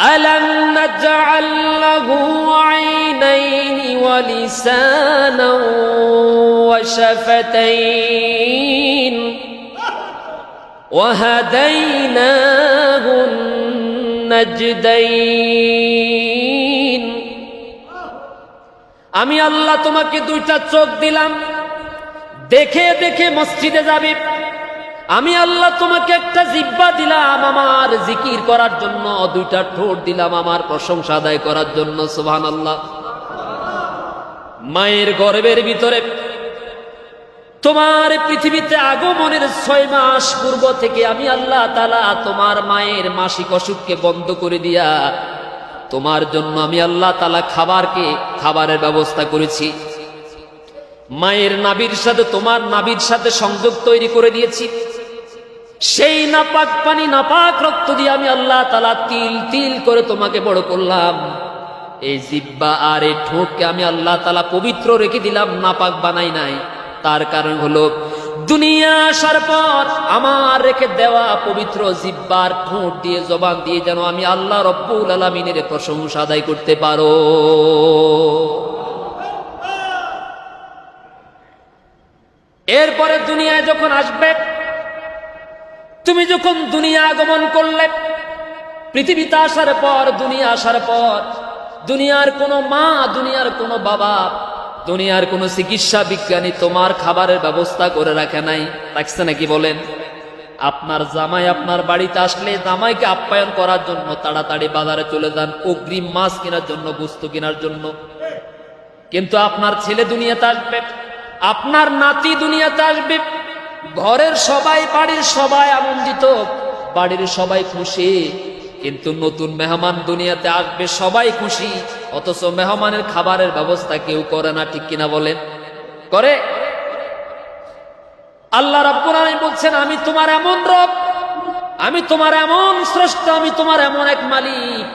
ألم نجعل له عينين ولسانا وشفتين وهديناه النجدين আমি আল্লাহ তোমাকে দুইটা চোখ দিলাম দেখে দেখে মসজিদে যাবে আমি আল্লাহ তোমাকে একটা জিব্বা দিলাম আমার জিকির করার জন্য, দুইটা ঠোঁট দিলাম আমার প্রশংসা আদায় করার জন্য সুবহান আল্লাহ মায়ের গর্বের ভিতরে, তোমার পৃথিবীতে আগমনের ছয় মাস পূর্ব থেকে আমি আল্লাহ তালা তোমার মায়ের মাসিক অসুখকে বন্ধ করে দিয়া, তোমার জন্য আমি আল্লাহ তালা খাবারকে, খাবারের ব্যবস্থা করেছি। মায়ের নাবির সাথে, তোমার নাবির সাথে সংযোগ তৈরি করে দিয়েছি। সেই নাপাক পানি, নাপাক রক্ত দিয়ে আমি আল্লাহ তালা তিল তিল করে তোমাকে বড় করলাম। এই জিব্বা আর এই ঠোঁটকে আমি আল্লাহ তালা পবিত্র রেখে দিলাম, নাপাক বানাই নাই। তার কারণ হলো, দুনিয়া আসার পর আমার রেখে দেওয়া পবিত্র জিব্বার ঠোঁট দিয়ে জবান দিয়ে যেন আমি আল্লাহ রব্বুল আলমিনের প্রশংসা আদায় করতে পারো। এরপরে দুনিয়ায় যখন আসবে তুমি যখন দুনিয়া আগমন করলে, পৃথিবীতে আসার পর, দুনিয়া আসার পর, দুনিয়ার কোনো মা, দুনিয়ার কোনো বাবা, দুনিয়ার কোনো চিকিৎসা বিজ্ঞানী তোমার খাবারের ব্যবস্থা করে রাখে নাই, রাখছে নাকি বলেন? আপনার জামাই আপনার বাড়িতে আসলে জামাইকে আপ্যায়ন করার জন্য তাড়াতাড়ি বাজারে চলে যান, অগ্রিম মাছ কেনার জন্য, বস্তু কেনার জন্য। কিন্তু আপনার ছেলে দুনিয়াতে আসবে, আপনার নাতি দুনিয়াতে আসবে ঘরের সবাই, বাড়ির সবাই আনন্দিত, বাড়ির সবাই খুশি। কিন্তু নতুন মেহমান দুনিয়াতে আসবে, সবাই খুশি। অথচ মেহমানের খাবারের ব্যবস্থা কেউ করে না, ঠিক কিনা বলেন? করে? আল্লাহ বলছেন, আমি তোমার এমন রব, আমি তোমার এমন স্রষ্টা, আমি তোমার এমন এক মালিক।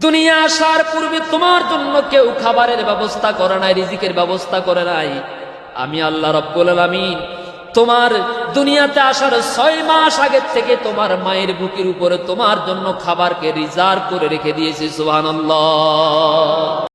দুনিয়া আসার পূর্বে তোমার জন্য কেউ খাবারের ব্যবস্থা করে নাই, রিজিকের ব্যবস্থা করে নাই। আমি আল্লাহ রব্বুল আলমিন তোমার দুনিয়াতে আসার ছয় মাস আগের থেকে তোমার মায়ের বুকের উপরে তোমার জন্য খাবারকে রিজার্ভ করে রেখে দিয়েছি, সুবহানাল্লাহ।